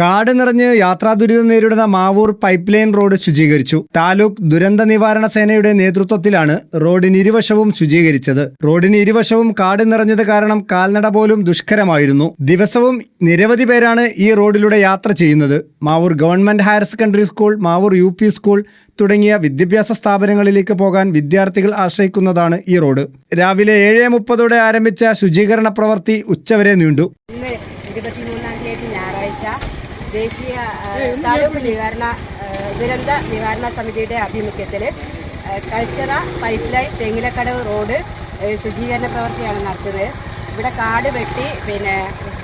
കാട് നിറഞ്ഞ് യാത്രാ ദുരിതം നേരിടുന്ന മാവൂർ പൈപ്പ് ലൈൻ റോഡ് ശുചീകരിച്ചു. താലൂക്ക് ദുരന്ത നിവാരണ സേനയുടെ നേതൃത്വത്തിലാണ് റോഡിന് ഇരുവശവും ശുചീകരിച്ചത്. റോഡിന് ഇരുവശവും കാട് നിറഞ്ഞത് കാരണം കാൽനട പോലും ദുഷ്കരമായിരുന്നു. ദിവസവും നിരവധി പേരാണ് ഈ റോഡിലൂടെ യാത്ര ചെയ്യുന്നത്. Mavoor government higher secondary school Mavoor U school തുടങ്ങിയ വിദ്യാഭ്യാസ സ്ഥാപനങ്ങളിലേക്ക് പോകാൻ വിദ്യാർത്ഥികൾ ആശ്രയിക്കുന്നതാണ് ഈ റോഡ്. രാവിലെ ഏഴ് മുപ്പതോടെ ആരംഭിച്ച ശുചീകരണ പ്രവൃത്തി ഉച്ചവരെ നീണ്ടു. ദേശീയ താലൂക്ക് നിവാരണ ദുരന്ത നിവാരണ സമിതിയുടെ ആഭിമുഖ്യത്തിൽ കൾച്ചറ പൈപ്പ് ലൈൻ തെങ്ങിലക്കടവ് റോഡ് ശുചീകരണ പ്രവൃത്തിയാണ് നടത്തുന്നത് ഇവിടെ കാട് വെട്ടി പിന്നെ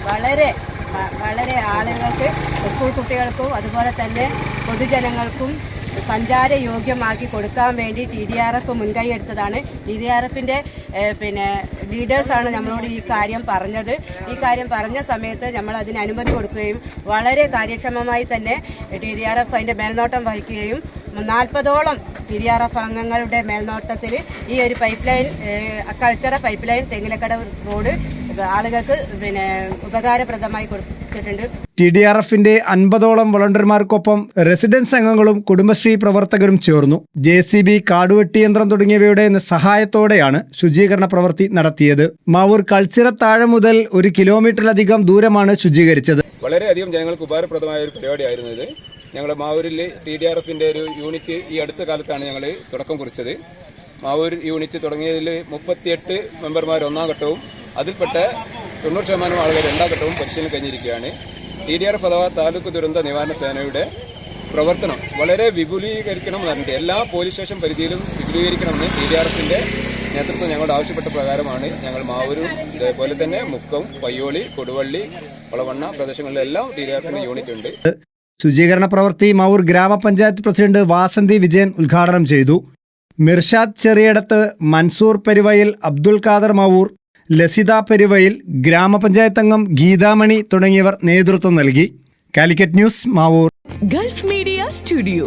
വളരെ വളരെ ആളുകൾക്ക് സ്കൂൾ കുട്ടികൾക്കും അതുപോലെ തന്നെ പൊതുജനങ്ങൾക്കും സഞ്ചാര യോഗ്യമാക്കി കൊടുക്കാൻ വേണ്ടി ടി ഡി ആർ എഫ് മുൻകൈ എടുത്തതാണ്. ടി ഡി ആർ എഫിന്റെ പിന്നെ ലീഡേഴ്സാണ് നമ്മളോട് ഈ കാര്യം പറഞ്ഞത്. ഈ കാര്യം പറഞ്ഞ സമയത്ത് നമ്മൾ അതിന് അനുമതി കൊടുക്കുകയും വളരെ കാര്യക്ഷമമായി തന്നെ ടി ഡി ആർ എഫ് അതിന്റെ മേൽനോട്ടം വഹിക്കുകയും നാൽപ്പതോളം ടി ഡി ആർ എഫ് അംഗങ്ങളുടെ മേൽനോട്ടത്തിൽ ഈ ഒരു പൈപ്പ് ലൈൻ കൾച്ചറ പൈപ്പ് ലൈൻ തെങ്ങിലക്കട റോഡ് ആളുകൾക്ക് പിന്നെ ഉപകാരപ്രദമായി ടി ഡി ആർ എഫിന്റെ അൻപതോളം വളണ്ടിയർമാർക്കൊപ്പം റെസിഡൻസ് അംഗങ്ങളും കുടുംബശ്രീ പ്രവർത്തകരും ചേർന്നു. ജെ സി ബി കാടുവെട്ടി യന്ത്രം തുടങ്ങിയവയുടെ സഹായത്തോടെയാണ് ശുചീകരണ പ്രവൃത്തി നടത്തിയത്. മാവൂർ കൾച്ചിറത്താഴം മുതൽ ഒരു കിലോമീറ്ററിലധികം ദൂരമാണ് ശുചീകരിച്ചത്. വളരെയധികം ജനങ്ങൾക്ക് ഉപകാരപ്രദമായ ഒരു പരിപാടിയായിരുന്നു ഇത്. ഞങ്ങളുടെ മാവൂരിൽ ടി ഡി ആർ എഫിന്റെ ഒരു യൂണിറ്റ് ഈ അടുത്ത കാലത്താണ് ഞങ്ങൾ തുടക്കം കുറിച്ചത്. മാവൂർ യൂണിറ്റ് തുടങ്ങിയതിൽ മുപ്പത്തിയെട്ട് മെമ്പർമാർ ഒന്നാം ഘട്ടവും അതിൽപ്പെട്ട തൊണ്ണൂറ് ശതമാനം ആളുകൾ രണ്ടാം ഘട്ടവും പരിശീലനം കഴിഞ്ഞിരിക്കുകയാണ്. ടി ഡി ആർ അഥവാ താലൂക്ക് ദുരന്ത നിവാരണ സേനയുടെ പ്രവർത്തനം വളരെ വിപുലീകരിക്കണം എന്ന് എല്ലാ പോലീസ് സ്റ്റേഷൻ പരിധിയിലും വിപുലീകരിക്കണമെന്ന് ടി ഡി ആർ എഫിന്റെ നേതൃത്വം ഞങ്ങളോട് ആവശ്യപ്പെട്ട പ്രകാരമാണ് ഞങ്ങൾ മാവൂരും അതേപോലെ തന്നെ മുക്കം പയ്യോളി കൊടുവള്ളി വളവണ്ണ പ്രദേശങ്ങളിലെല്ലാം ടി ഡി ആർ എഫിന്റെ യൂണിറ്റ് ഉണ്ട്. ശുചീകരണ പ്രവൃത്തി മാവൂർ ഗ്രാമപഞ്ചായത്ത് പ്രസിഡന്റ് വാസന്തി വിജയൻ ഉദ്ഘാടനം ചെയ്തു. മിർഷാദ് ചെറിയടത്ത് മൻസൂർ പെരുവയിൽ അബ്ദുൽ ഖാദർ മാവൂർ ലസിത പെരുവയിൽ ഗ്രാമപഞ്ചായത്ത് അംഗം ഗീതാമണി തുടങ്ങിയവർ നേതൃത്വം നൽകി. Calicut news Mavoor. Gulf media studio.